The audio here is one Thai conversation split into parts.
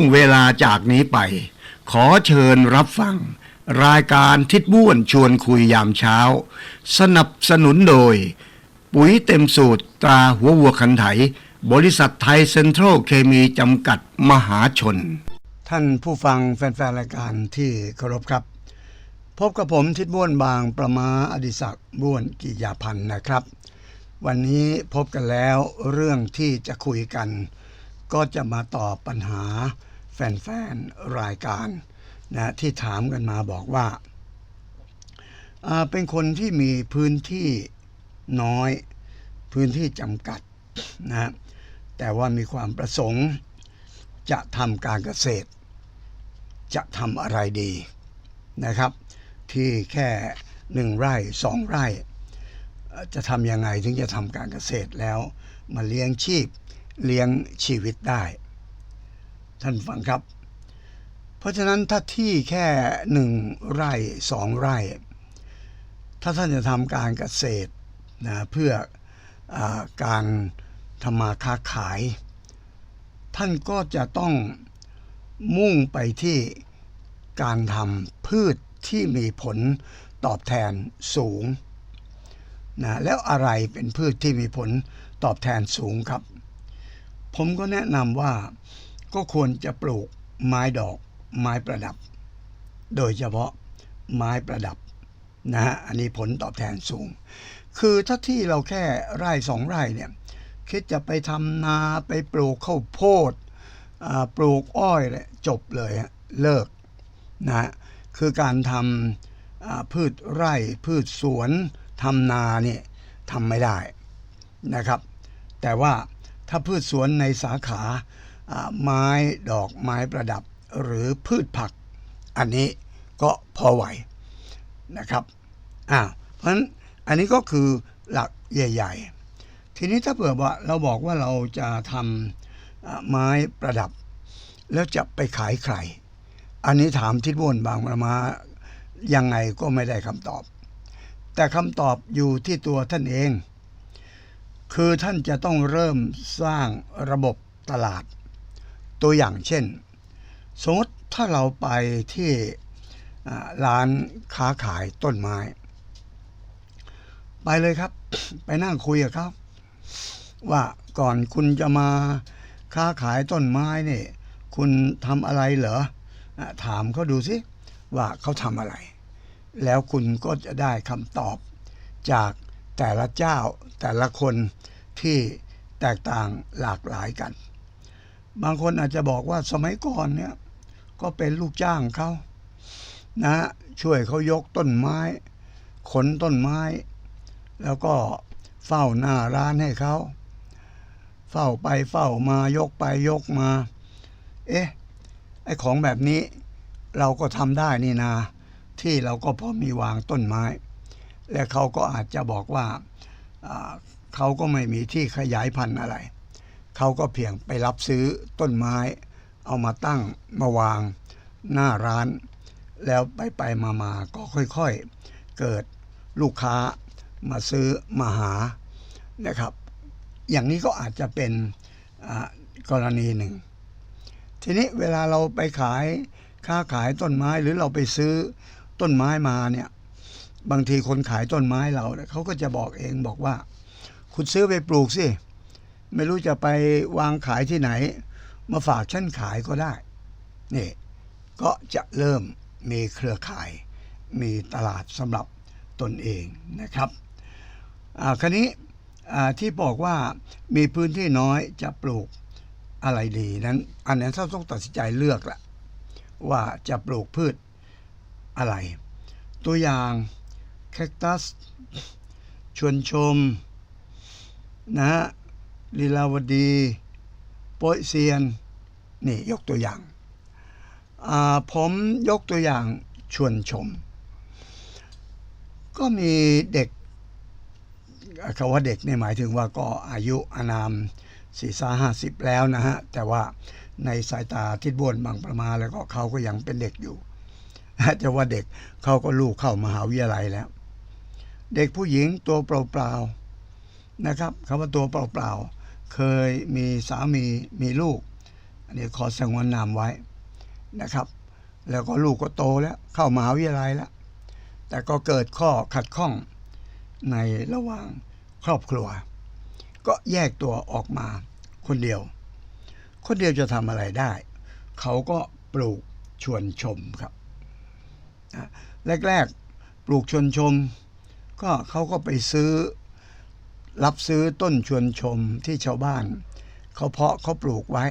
งเวลาจากนี้ไป ขอเชิญรับฟัง รายการทิดบ้วนชวนคุยยามเช้า สนับสนุนโดย ปุ๋ยเต็มสูตรตราหัววัวคันไถ บริษัทไทยเซ็นทรัลเคมีจำกัดมหาชน ท่านผู้ฟังแฟนๆรายการที่เคารพครับ พบกับผมทิดบ้วนบางประมาอดิศักดิ์บ้วนกิยาพันธ์นะครับ วันนี้พบกันแล้วเรื่องที่จะคุยกันก็จะมาตอบปัญหา แฟนๆ รายการนะที่ถามกันมาบอกว่า เป็นคนที่มีพื้นที่น้อย พื้นที่จำกัดนะแต่ว่ามีความประสงค์ จะทำการเกษตร จะทำอะไรดีนะครับ ที่แค่หนึ่งไร่สองไร่ จะทำยังไงถึงจะทำการเกษตรแล้ว มาเลี้ยงชีพเลี้ยงชีวิตได้ ท่านฟังครับ เพราะฉะนั้นถ้าที่แค่หนึ่งไร่สองไร่ ถ้าท่านจะทำการเกษตรนะเพื่ออาการทำมาค้าขาย ท่านก็จะต้องมุ่งไปที่การทำพืชที่มีผลตอบแทนสูงนะแล้วอะไรเป็นพืชที่มีผลตอบแทนสูงครับ ผมก็แนะนำว่า ก็ควรจะปลูกไม้ดอกไม้ประดับ โดยเฉพาะไม้ประดับนะฮะอันนี้ผลตอบแทนสูง คือถ้าที่เราแค่ไร่สองไร่เนี่ยคิดจะไปทำนาไปปลูกข้าวโพดปลูกอ้อยเลยจบเลยฮะเลิกนะฮะคือการทำพืชไร่พืชสวนทำนาเนี่ยทำไม่ได้นะครับ แต่ว่าถ้าพืชสวนในสาขา ไม้ดอกไม้ประดับหรือพืชผัก อันนี้ก็พอไหวนะครับอ่าเพราะฉะนั้นอันนี้ก็คือหลักใหญ่ ๆ ทีนี้ถ้าเผื่อว่าเราบอกว่าเราจะทำไม้ประดับ แล้วจะไปขายใคร อันนี้ถามทิศวนบางประมายังไงก็ไม่ได้คำตอบ แต่คำตอบอยู่ที่ตัวท่านเอง คือท่านจะต้องเริ่มสร้างระบบตลาด ตัวอย่างเช่น สมมติถ้าเราไปที่ร้านค้าขายต้นไม้ ไปเลยครับ ไปนั่งคุยกับเขาว่าก่อนคุณจะมาค้าขายต้นไม้นี่คุณทำอะไรเหรออถามเขาดูสิว่าเขาทำอะไร แล้วคุณก็จะได้คำตอบจากแต่ละเจ้าแต่ละคนที่แตกต่างหลากหลายกัน บางคนอาจจะบอกว่าสมัยก่อนเนี่ย ก็เป็นลูกจ้างเขานะช่วยเขายกต้นไม้ ขนต้นไม้ แล้วก็เฝ้าหน้าร้านให้เขาเฝ้าไปเฝ้ามายกไปยกมา เอ๊ะไอของแบบนี้เราก็ทำได้นี่นา ที่เราก็พอมีวางต้นไม้ และเขาก็อาจจะบอกว่าอ่าเขาก็ไม่มีที่ขยายพันธุ์อะไร เขาก็เพียงไปรับซื้อต้นไม้ เอามาตั้งมาวางหน้าร้าน แล้วไปไปมามาก็ค่อยๆ เกิดลูกค้ามาซื้อมาหานะครับ อย่างนี้ก็อาจจะเป็นกรณีหนึ่ง ทีนี้เวลาเราไปขายค้าขายต้นไม้หรือเราไปซื้อต้นไม้มาเนี่ยบางทีคนขายต้นไม้เราเนี่ยเขาก็จะบอกเองบอกว่า คุณซื้อไปปลูกสิ ไม่รู้จะไปวางขายที่ไหน มาฝากฉันขายก็ได้นี่ก็จะเริ่มมีเครือข่าย มีตลาดสำหรับตนเองนะครับอ่าคราวนี้อ่าที่บอกว่ามีพื้นที่น้อยจะปลูกอะไรดีนั้นอันนั้นเราต้องตัดสินใจเลือกละว่าจะปลูกพืชอะไร ตัวอย่างแคคตัส ชวนชมนะ ลีลาวดีโปยเซียน นี่ยกตัวอย่างาผมยกตัวอย่างชวนชม ก็มีเด็กคำว่าเด็กเนี่หมายถึงว่าก็อายุอานามสี่สาห้าสิบแล้วนะฮะ แต่ว่าในสายตาทิศบวนบางประมาแล้วก็เขาก็ยังเป็นเด็กอยู่จะว่าเด็กเขาก็ลูกเข้ามหาวิทยาลัยแล้ว เด็กผู้หญิงตัวเปล่าๆนะครับคำว่าตัวเปล่าๆ เคยมีสามีมีลูก อันนี้ขอสงวนนามไว้นะครับ แล้วก็ลูกก็โตแล้วเข้ามหาวิทยาลัยแล้ว แต่ก็เกิดข้อขัดข้องในระหว่างครอบครัว ก็แยกตัวออกมาคนเดียว คนเดียวจะทำอะไรได้ เขาก็ปลูกชวนชมครับแรกๆปลูกชวนชม ก็เขาก็ไปซื้อ รับซื้อต้นชวนชมที่ชาวบ้าน เขาเพาะเขาปลูกไว้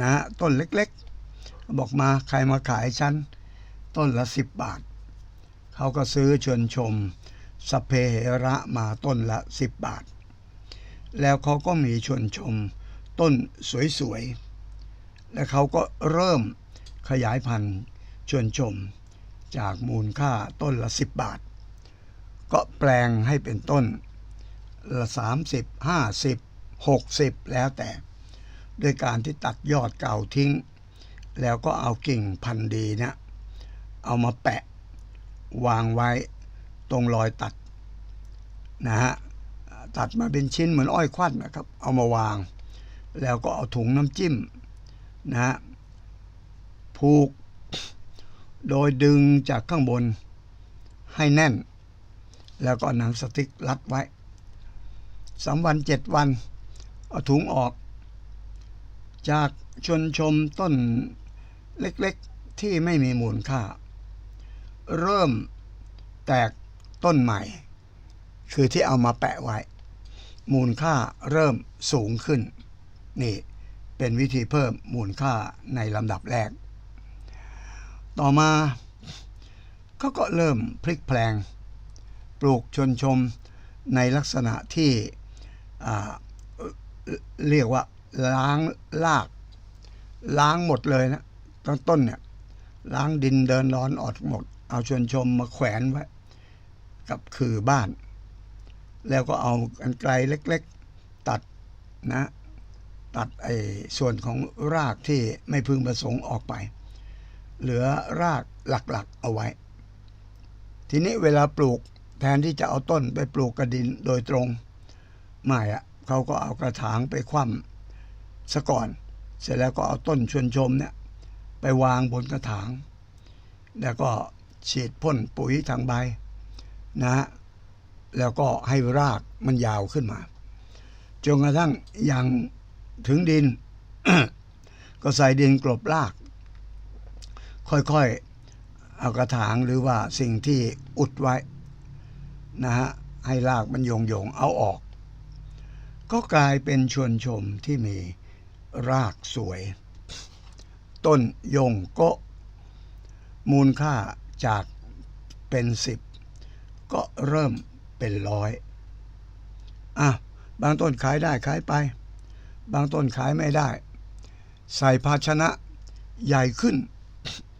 นะต้นเล็กๆ บอกมาใครมาขายฉัน ต้นละสิบบาท เขาก็ซื้อชวนชมสเพเหระมาต้นละสิบบาท แล้วเขาก็มีชวนชม ต้นสวยๆ และเขาก็เริ่มขยายพันธุ์ชวนชม จากมูลค่าต้นละสิบบาท ก็แปลงให้เป็นต้น สามสิบห้าสิบหกสิบแล้วแต่ ด้วยการที่ตัดยอดเก่าทิ้ง แล้วก็เอากิ่งพันธุ์ดีเนี่ยเอามาแปะ วางไว้ตรงรอยตัดนะฮะตัดมาเป็นชิ้นเหมือนอ้อยควันนะครับ เอามาวาง แล้วก็เอาถุงน้ำจิ้มนะฮะผูก โดยดึงจากข้างบนให้แน่น แล้วก็หนังสติ๊กรัดไว้ สามวันเจ็ดวัน เอาถุงออก จากชนชมต้นเล็กๆที่ไม่มีมูลค่า เริ่มแตกต้นใหม่ คือที่เอามาแปะไว้ มูลค่าเริ่มสูงขึ้น นี่เป็นวิธีเพิ่มมูลค่าในลำดับแรก ต่อมาเขาก็เริ่มพลิกแพลง ปลูกชนชมในลักษณะที่ เรียกว่าล้างลาก ล้างหมดเลยนะต้นต้นเนี่ย ล้างดินเดินร้อนออกหมด เอาชวนชมมาแขวนไว้ กับคือบ้าน แล้วก็เอากันไกลเล็ก ๆ ตัดนะ ตัดไอ้ส่วนของรากที่ไม่พึงประสงค์ออกไป เหลือรากหลักๆเอาไว้ ทีนี้เวลาปลูกแทนที่จะเอาต้นไปปลูกกระดินโดยตรง ไม่อะเขาก็เอากระถางไปคว่ำซะก่อน เสร็จแล้วก็เอาต้นชวนชมเนี่ยไปวางบนกระถาง แล้วก็ฉีดพ่นปุ๋ยทางใบนะฮะแล้วก็ให้รากมันยาวขึ้นมา จนกระทั่งยังถึงดิน ก็ใส่ดินกลบราก ค่อยๆ เอากระถางหรือว่าสิ่งที่อุดไว้นะฮะให้รากมันโยงโยงๆเอาออก ก็กลายเป็นชวนชมที่มีรากสวย ต้นยงก็มูลค่าจากเป็นสิบก็เริ่มเป็นร้อยอะบางต้นขายได้ขายไป บางต้นขายไม่ได้ ใส่ภาชนะใหญ่ขึ้น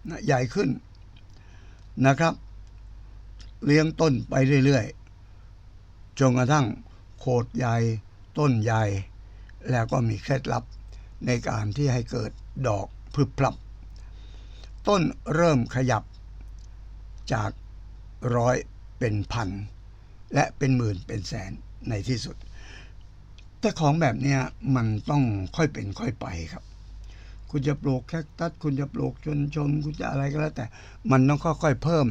นะใหญ่ขึ้นนะครับ เลี้ยงต้นไปเรื่อยๆจนกระทั่งโขดใหญ่ ต้นใหญ่ แล้วก็มีเคล็ดลับในการที่ให้เกิดดอกพรึบพรับ ต้นเริ่มขยับจากร้อยเป็นพัน และเป็นหมื่นเป็นแสนในที่สุด แต่ของแบบเนี้ยมันต้องค่อยเป็นค่อยไปครับ คุณจะปลูกแคคตัสคุณจะปลูกชนชม คุณจะอะไรก็แล้วแต่ มันต้องค่อยๆเพิ่ม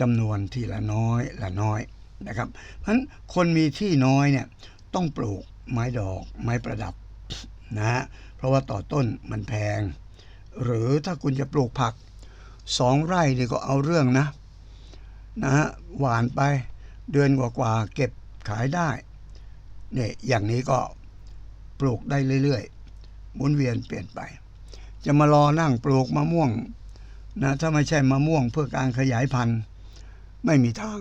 จำนวนทีละน้อยละน้อยนะครับ เพราะฉะนั้นคนมีที่น้อยเนี่ยต้องปลูก ไม้ดอกไม้ประดับนะฮะเพราะว่าต่อต้นมันแพง หรือถ้าคุณจะปลูกผักสองไร่นี่ก็เอาเรื่องนะนะฮะหวานไปเดือนกว่าๆเก็บขายได้เนี่ยอย่างนี้ก็ปลูกได้เรื่อยๆหมุนเวียนเปลี่ยนไป จะมารอนั่งปลูกมะม่วงนะถ้าไม่ใช่มะม่วงเพื่อการขยายพันธุ์ ไม่มีทาง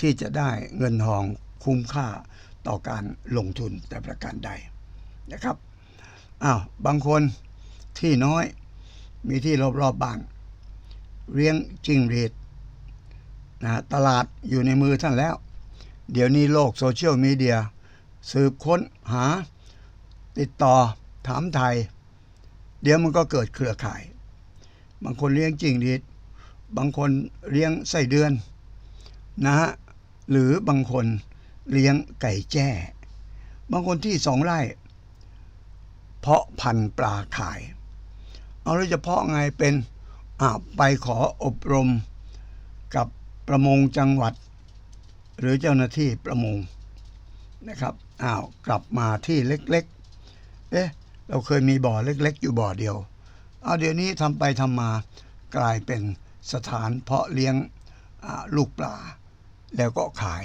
ที่จะได้เงินทองคุ้มค่า ต่อการลงทุนแต่ประการใดนะครับอ้าวบางคนที่น้อยมีที่รอบๆบบ้านเลี้ยงจิงรีดนะตลาดอยู่ในมือท่านแล้ว เดี๋ยวนี้โลกโซเชียลมีเดียสืบค้นหา ติดต่อถามไทย เดี๋ยวมันก็เกิดเครือข่าย บางคนเลี้ยงจิงรีดบางคนเลี้ยงไส้เดือนนะฮะหรือบางคน เลี้ยงไก่แจ้ บางคนที่สองไร่ เพาะพันธุ์ปลาขาย เอาแล้วจะเพาะไงเป็นอ่าไปขออบรมกับประมงจังหวัด หรือเจ้าหน้าที่ประมงนะครับอ้าวกลับมาที่เล็กๆ เอ๊ะเราเคยมีบ่อเล็ก ๆ อยู่บ่อเดียวเอาเดี๋ยวนี้ทำไปทำมากลายเป็นสถานเพาะเลี้ยงลูกปลา แล้วก็ขาย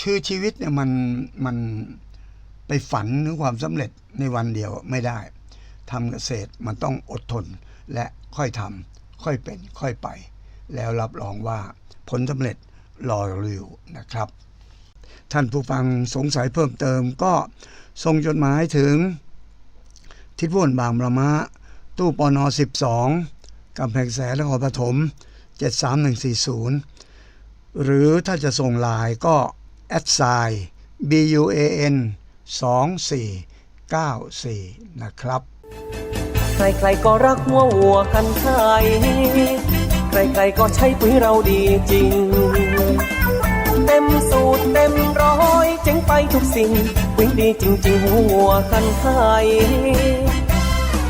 ชื่อชีวิตเนี่ยมันมันไปฝันถึงความสำเร็จในวันเดียวไม่ได้ทำเกษตรมันต้องอดทนและค่อยทำค่อยเป็นค่อยไป แล้วรับรองว่าผลสำเร็จรออยู่นะครับ ท่านผู้ฟังสงสัยเพิ่มเติมก็ส่งจดหมายถึง ทิศวุ่นบางประมะ ตู้ปอนอ12กำแพงแสนนครปฐม 73140 หรือถ้าจะส่งลน์ก็ แอดไซน์ BUAN 2494 นะครับ ใครๆก็รักหัววัวกันไทย ใครๆก็ใช้ปุ๋ยเราดีจริง เต็มสูตรเต็มร้อยเจ๋งไปทุกสิ่ง ปุ๋ยดีจริงๆหัววัวกันไทย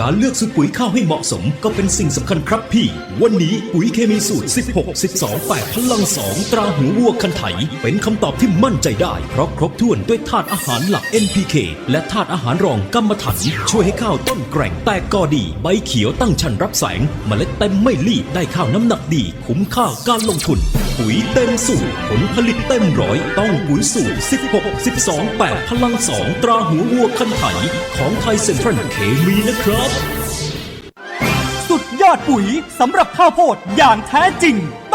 การเลือกซื้อปุ๋ยข้าวให้เหมาะสมก็เป็นสิ่งสำคัญครับพี่ วันนี้ปุ๋ยเคมีสูตร 16 12 8พลัง2ตราหูวัวคันไถ เป็นคำตอบที่มั่นใจได้ เพราะครบถ้วนด้วยธาตุอาหารหลัก NPK และธาตุอาหารรองกัมมันถัน ช่วยให้ข้าวต้นแกร่งแตกกอดี ใบเขียวตั้งชันรับแสงเมล็ดเต็มไม่รีบได้ข้าวน้ำหนักดี คุ้มค่าการลงทุน ปุ๋ยเต็มสูตรผลผลิตเต็มร้อยต้องปุ๋ยสูตร 16 12 8พลัง2ตราหูวัวคันไถ ของไทยเซ็นทรัลเคมีนะครับสุดยอดปุ๋ยสำหรับข้าวโพดอย่างแท้จริง